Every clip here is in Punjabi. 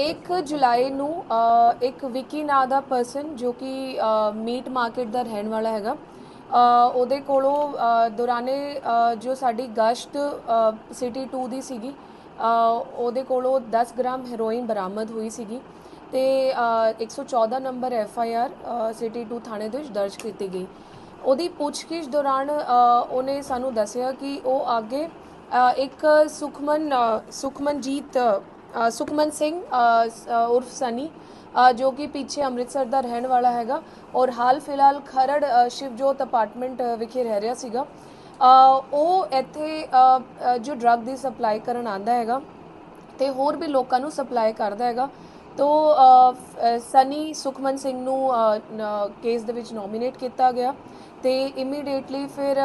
1 ਜੁਲਾਈ ਨੂੰ ਇੱਕ ਵਿਕੀ ਨਾਂ ਦਾ ਪਰਸਨ ਜੋ ਕਿ ਮੀਟ ਮਾਰਕੀਟ ਦਾ ਰਹਿਣ ਵਾਲਾ ਹੈਗਾ ਉਹਦੇ ਕੋਲੋਂ ਅ, ਦੌਰਾਨੇ ਜੋ ਸਾਡੀ ਗਸ਼ਤ ਸਿਟੀ 2 ਦੀ ਸੀਗੀ ਉਹਦੇ ਕੋਲੋਂ 10 ਗ੍ਰਾਮ ਹੈਰੋਇਨ ਬਰਾਮਦ ਹੋਈ ਸੀਗੀ ਤੇ ਅ, 114 ਨੰਬਰ ਐਫ ਆਈ ਆਰ ਸਿਟੀ 2 ਥਾਣੇ ਦੇ ਵਿੱਚ ਦਰਜ ਕੀਤੀ ਗਈ। ਉਹਦੀ ਪੁੱਛਗਿੱਛ ਦੌਰਾਨ ਉਹਨੇ ਸਾਨੂੰ ਦੱਸਿਆ ਕਿ ਉਹ ਅੱਗੇ ਅ, ਇੱਕ ਸੁਖਮਨ ਸੁਖਮਨਜੀਤ ਸੁਖਮਨ ਸਿੰਘ ਉਰਫ ਸਨੀ ਜੋ ਕਿ ਪਿੱਛੇ ਅੰਮ੍ਰਿਤਸਰ ਦਾ ਰਹਿਣ ਵਾਲਾ ਹੈਗਾ ਔਰ ਹਾਲ ਫਿਲਹਾਲ ਖਰੜ ਸ਼ਿਵਜੋਤ ਅਪਾਰਟਮੈਂਟ ਵਿਖੇ ਰਹਿ ਰਿਹਾ ਸੀਗਾ। ਉਹ ਇੱਥੇ ਜੋ ਡਰੱਗ ਦੀ ਸਪਲਾਈ ਕਰਨ ਆਂਦਾ ਹੈਗਾ ਤੇ ਹੋਰ ਵੀ ਲੋਕਾਂ ਨੂੰ ਸਪਲਾਈ ਕਰਦਾ ਹੈਗਾ, ਤੋ ਸਨੀ ਸੁਖਮਨ ਸਿੰਘ ਨੂੰ ਕੇਸ ਦੇ ਵਿੱਚ ਨੋਮੀਨੇਟ ਕੀਤਾ ਗਿਆ ਤੇ ਇਮੀਡੀਏਟਲੀ ਫਿਰ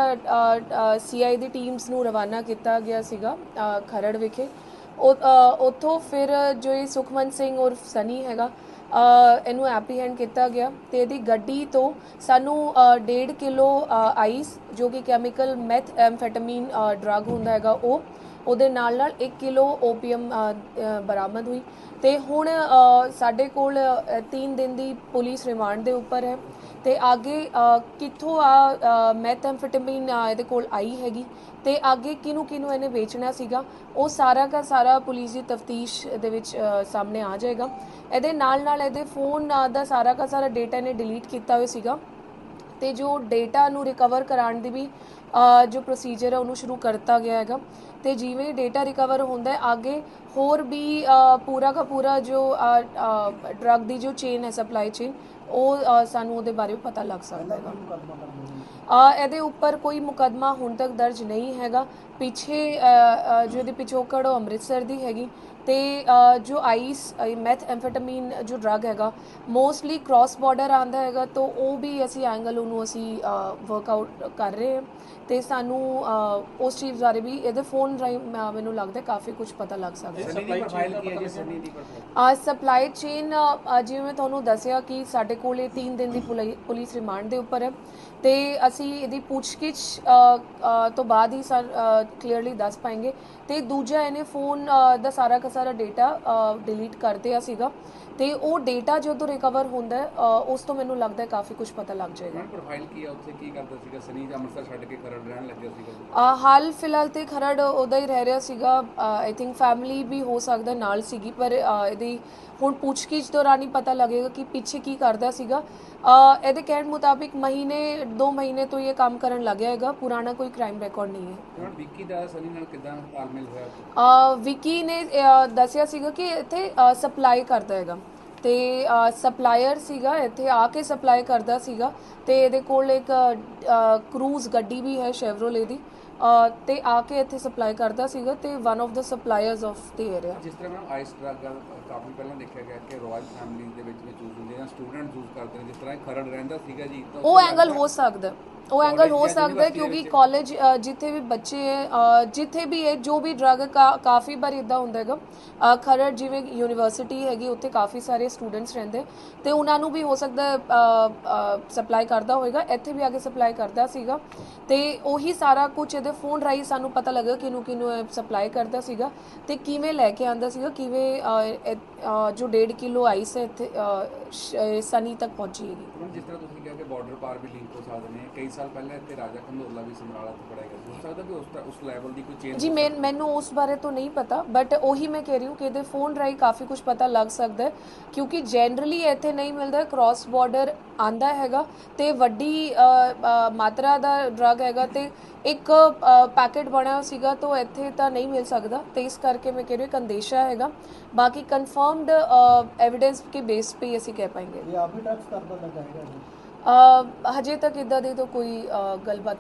ਸੀਆਈ ਦੀ ਟੀਮਸ ਨੂੰ ਰਵਾਨਾ ਕੀਤਾ ਗਿਆ ਸੀਗਾ ਖਰੜ ਵਿਖੇ। ਉੱਥੋਂ ਫਿਰ ਜੋ ਇਹ ਸੁਖਮਨ ਸਿੰਘ ਔਰ ਸਨੀ ਹੈਗਾ ਇਹਨੂੰ ਐਪਰੀਹੈਂਡ ਕੀਤਾ ਗਿਆ ਤੇ ਇਹਦੀ ਗੱਡੀ ਤੋਂ ਸਾਨੂੰ 1.5 ਕਿਲੋ ਆਈਸ ਜੋ ਕਿ ਕੈਮੀਕਲ ਮੈਥ ਐਮਫੈਟਾਮੀਨ ਡਰੱਗ ਹੁੰਦਾ ਹੈਗਾ, ਉਹ, ਉਹਦੇ ਨਾਲ ਨਾਲ 1 ਕਿਲੋ ਓਪੀਅਮ ਬਰਾਮਦ ਹੋਈ ਤੇ ਹੁਣ ਸਾਡੇ ਕੋਲ 3 ਦਿਨ ਦੀ ਪੁਲਿਸ ਰਿਮਾਂਡ ਦੇ ਉੱਪਰ ਹੈ। ਤੇ ਅੱਗੇ ਕਿੱਥੋਂ ਆ ਮੈਥੈਮਫੈਟਾਮੀਨ ਇਹਦੇ ਕੋਲ ਆਈ ਹੈਗੀ। ਤੇ ਅੱਗੇ ਕਿਹਨੂੰ ਕਿਹਨੂੰ ਇਹਨੇ ਵੇਚਣਾ ਸੀਗਾ, ਉਹ ਸਾਰਾ ਦਾ ਸਾਰਾ ਪੁਲਿਸ ਦੀ ਤਫਤੀਸ਼ ਦੇ ਵਿੱਚ ਸਾਹਮਣੇ ਆ ਜਾਏਗਾ। ਇਹਦੇ ਨਾਲ ਨਾਲ ਇਹਦੇ ਫੋਨ ਦਾ ਸਾਰਾ ਦਾ ਸਾਰਾ ਡਾਟਾ ਇਹਨੇ ਡਿਲੀਟ ਕੀਤਾ ਹੋਇਆ ਸੀਗਾ। ਤੇ ਜੋ ਡਾਟਾ ਨੂੰ ਰਿਕਵਰ ਕਰਾਉਣ ਦੀ ਵੀ ਜੋ ਪ੍ਰੋਸੀਜਰ ਹੈ ਉਹਨੂੰ ਸ਼ੁਰੂ ਕਰਤਾ ਗਿਆ ਹੈਗਾ। ਤੇ ਜਿਵੇਂ ਡਾਟਾ ਰਿਕਵਰ ਹੁੰਦਾ ਹੈ ਅੱਗੇ ਹੋਰ ਵੀ ਪੂਰਾ ਦਾ ਪੂਰਾ ਜੋ ਡਰੱਗ ਦੀ ਜੋ ਚੇਨ ਹੈ, ਸਪਲਾਈ ਚੇਨ ਉਹ ਅ, ਸਾਨੂੰ ਉਹਦੇ ਬਾਰੇ ਪਤਾ ਲੱਗ ਸਕਦਾ ਹੈਗਾ। ਆ ਇਹਦੇ ਉੱਪਰ ਕੋਈ ਮੁਕਦਮਾ ਹੁਣ ਤੱਕ ਦਰਜ ਨਹੀਂ ਹੈਗਾ। ਪਿੱਛੇ ਅ, ਅ, ਜੋ ਇਹਦੀ ਪਿਛੋਕੜ ਉਹ ਅੰਮ੍ਰਿਤਸਰ ਦੀ ਹੈਗੀ। ਤੇ ਅ, ਜੋ ਆਈਸ ਮੈਥ ਐਮਫੈਟਾਮੀਨ ਜੋ ਡਰੱਗ ਹੈਗਾ ਮੋਸਟਲੀ ਕ੍ਰਾਸ ਬਾਰਡਰ ਆਂਦਾ ਹੈਗਾ ਤਾਂ ਉਹ ਵੀ ਅਸੀਂ ਐਂਗਲ ਉਹਨੂੰ ਅਸੀਂ ਵਰਕਆਊਟ ਕਰ ਰਹੇ ਹਾਂ। ਤੇ ਸਾਨੂੰ ਅ, ਉਸ ਚੀਜ਼ ਬਾਰੇ ਵੀ ਇਹਦੇ ਫੋਨ ਮ- ਮੈਨੂੰ ਲੱਗਦਾ ਕਾਫੀ ਕੁਝ ਪਤਾ ਲੱਗ ਸਕਦਾ ਹੈ। ਸਨੀ ਦੀ ਪ੍ਰੋਫਾਈਲ ਕੀ ਹੈ ਜੀ? ਸਨੀ ਦੀ ਪ੍ਰੋਫਾਈਲ ਆ ਸਪਲਾਈ ਚੇਨ ਜਿਵੇਂ ਮੈਂ ਤੁਹਾਨੂੰ ਦੱਸਿਆ ਕਿ ਸਾਡੇ ਕੋਲ ਇਹ 3 ਦਿਨ ਦੀ ਪੁਲਿ- ਪੁਲਿਸ ਰਿਮਾਂਡ ਦੇ ਉੱਪਰ ਹੈ। ਤੇ ਅਸੀਂ ਇਹਦੀ ਪੁੱਛਗਿੱਛ ਤੋਂ ਬਾਅਦ ਹੀ ਸਰ ਕਲੀਅਰਲੀ ਦੱਸ ਪਾएंगे ਤੇ ਦੂਜਾ ਇਹਨੇ ਫੋਨ ਦਾ ਸਾਰਾ ਦਾ ਸਾਰਾ ਡਾਟਾ ਡਿਲੀਟ ਕਰ ਦਿਆ ਸੀਗਾ। ਤੇ ਉਹ ਡਾਟਾ ਜਦੋਂ ਰਿਕਵਰ ਹੁੰਦਾ ਉਸ ਤੋਂ ਮੈਨੂੰ ਲੱਗਦਾ ਕਾਫੀ ਕੁਝ ਪਤਾ ਲੱਗ ਜਾਏਗਾ। ਪ੍ਰੋਫਾਈਲ ਕੀ ਹੈ ਉੱਥੇ ਕੀ ਕਰਦਾ ਸੀਗਾ? ਸਨੀ ਜਾਂ ਅੰਮ੍ਰਿਤਸਰ ਛੱਡ ਕੇ ਖਰੜ ਰਹਿਣ ਲੱਗਿਆ ਸੀਗਾ? ਹਾਲ ਫਿਲਹਾਲ ਤੇ ਖਰੜ ਉਹਦਾ ਹੀ ਰਹਿ ਰਿਹਾ ਸੀਗਾ। ਆਈ ਥਿੰਕ ਫੈਮਿਲੀ ਵੀ ਹੋ ਸਕਦਾ ਨਾਲ ਸੀਗੀ ਪਰ ਇਹਦੀ ਹੁਣ ਪੁੱਛਗਿੱਛ ਦੌਰਾਨ ਹੀ ਪਤਾ ਲੱਗੇਗਾ ਕਿ ਪਿੱਛੇ ਕੀ ਕਰਦਾ ਸੀਗਾ। ਅ, ਇਹਦੇ ਕਹਿਣ ਮੁਤਾਬਿਕ ਮਹੀਨੇ 2 ਮਹੀਨੇ ਤੋਂ ਇਹ ਕੰਮ ਕਰਨ ਲੱਗਿਆ ਹੈਗਾ। ਪੁਰਾਣਾ ਕੋਈ ਕ੍ਰਾਈਮ ਰਿਕਾਰਡ ਨਹੀਂ ਹੈ। ਹੁਣ ਵਿੱਕੀ ਦਾ ਸਨੀ ਨਾਲ ਕਿਦਾਂ ਤਾਲਮੇਲ ਹੋਇਆ? ਅ, ਵਿਕੀ ਨੇ ਦੱਸਿਆ ਸੀਗਾ ਕਿ ਇੱਥੇ ਸਪਲਾਈ ਕਰਦਾ ਹੈਗਾ। ਤੇ ਸਪਲਾਇਰ ਸੀਗਾ ਇੱਥੇ ਆ ਕੇ ਸਪਲਾਈ ਕਰਦਾ ਸੀਗਾ ਤੇ ਇਹਦੇ ਕੋਲ ਇੱਕ ਕਰੂਜ਼ ਗੱਡੀ ਵੀ ਹੈ ਸ਼ੈਵਰੋਲੇ ਦੀ ਤੇ ਆ ਕੇ ਇੱਥੇ ਸਪਲਾਈ ਕਰਦਾ ਸੀਗਾ ਤੇ one of the suppliers of the area ਜਿਸ ਤਰ੍ਹਾਂ ਮੈਮ ਆਈਸ ਡਰੱਗ ਕਾਫੀ ਪਹਿਲਾਂ ਦੇਖਿਆ ਗਿਆ ਕਿ ਰਾਇਲ ਫੈਮਿਲੀ ਦੇ ਵਿੱਚ ਵੀ ਯੂਜ਼ ਹੁੰਦੇ ਜਾਂ ਸਟੂਡੈਂਟ ਯੂਜ਼ ਕਰਦੇ ਨੇ ਜਿਸ ਤਰ੍ਹਾਂ ਇਹ ਖਰੜ ਰਹਿੰਦਾ ਸੀਗਾ ਜੀ ਉਹ ਐਂਗਲ ਹੋ ਸਕਦਾ। ਉਹ ਐਂਗਲ ਹੋ ਸਕਦਾ ਹੈ ਕਿਉਂਕਿ ਵਿੱਚ। ਕਾਲਜ ਜਿੱਥੇ ਵੀ ਬੱਚੇ ਹੈ ਜਿੱਥੇ ਵੀ ਹੈ ਜੋ ਵੀ ਡਰਗ ਕਾਫੀ ਵਾਰ ਇਦਾਂ ਹੁੰਦਾ ਹੈਗਾ ਖਰੜ ਜਿਵੇਂ ਯੂਨੀਵਰਸਿਟੀ ਹੈਗੀ ਉੱਥੇ ਕਾਫੀ ਸਾਰੇ ਸਟੂਡੈਂਟਸ ਰਹਿੰਦੇ, ਤੇ ਉਹਨਾਂ ਨੂੰ ਵੀ ਹੋ ਸਕਦਾ ਸਪਲਾਈ ਕਰਦਾ ਹੋਵੇਗਾ ਇੱਥੇ ਵੀ ਆ ਕੇ ਸਪਲਾਈ ਕਰਦਾ ਸੀਗਾ। ਤੇ ਉਹੀ ਸਾਰਾ ਕੁਝ ਇਹਦੇ ਫੋਨ ਰਾਹੀਂ ਸਾਨੂੰ ਪਤਾ ਲੱਗਾ ਕਿਨੂੰ ਕਿਨੂੰ ਸਪਲਾਈ ਕਰਦਾ ਸੀਗਾ, ਤੇ ਕਿਵੇਂ ਲੈ ਕੇ ਆਂਦਾ ਸੀਗਾ, ਕਿਵੇਂ ਜੋ 1.5 ਕਿਲੋ ਆਈਸ ਹੈ ਇੱਥੇ ਸਨੀ ਤੱਕ ਪਹੁੰਚੀ ਹੈਗੀ। ਹੁਣ ਜਿਸ ਤਰ੍ਹਾਂ ਤੁਸੀਂ ਕਿਹਾ ਕਿ ਬਾਰਡਰ ਪਾਰ ਵੀ ਲਿੰਕ ਹੋ ਸਕਦੇ ਨੇ ਕਈ ਸਾਲ ਪਹਿਲਾਂ ਇੱਥੇ ਰਾਜਾ ਕੰਦੋਲਾ ਵੀ ਸਮਰਾਲਾ ਤੋਂ ਪੜਿਆ ਗਿਆ ਸੀ। ਹੋ ਸਕਦਾ ਕਿ ਉਸ ਤ- ਉਸ ਲੈਵਲ ਦੀ ਕੋਈ ਚੇਂਜ ਜੀ ਮੈਂ ਮੈਨੂੰ ਉਸ ਬਾਰੇ ਤਾਂ ਨਹੀਂ ਪਤਾ ਬਟ ਉਹੀ ਮੈਂ ਕਹਿ ਰਹੀ ਹਾਂ ਕਿ ਇਹਦੇ ਫੋਨ ਰਾਹੀਂ ਕਾਫੀ ਕੁਝ ਪਤਾ ਲੱਗ ਸਕਦਾ ਹੈ ਕਿਉਂਕਿ ਜਨਰਲੀ ਇੱਥੇ ਨਹੀਂ ਮਿਲਦਾ ਕ੍ਰਾਸ ਬਾਰਡਰ ਆਂਦਾ ਹੈਗਾ ਤੇ ਵੱਡੀ ਮਾਤਰਾ ਦਾ ਡਰਗ ਹੈਗਾ ਤੇ ਇੱਕ ਪੈਕੇਟ ਬਣਿਆ ਸੀਗਾ ਤਾਂ ਇੱਥੇ ਤਾਂ ਨਹੀਂ ਮਿਲ ਸਕਦਾ ਤੇ ਇਸ ਕਰਕੇ ਮੈਂ ਕਹਿ ਰਹੀ ਹਾਂ ਕੰਦੇਸ਼ਾ ਹੈਗਾ। ਬਾਕੀ कन्फर्म्ड एविडेंस के बेस पे ही ਅਸੀਂ ਕਹਿ ਪਾਏਗੇ ये आप भी टैक्स कार्बन लगाएगा हजे तक इदा दी तो कोई अ, गलबात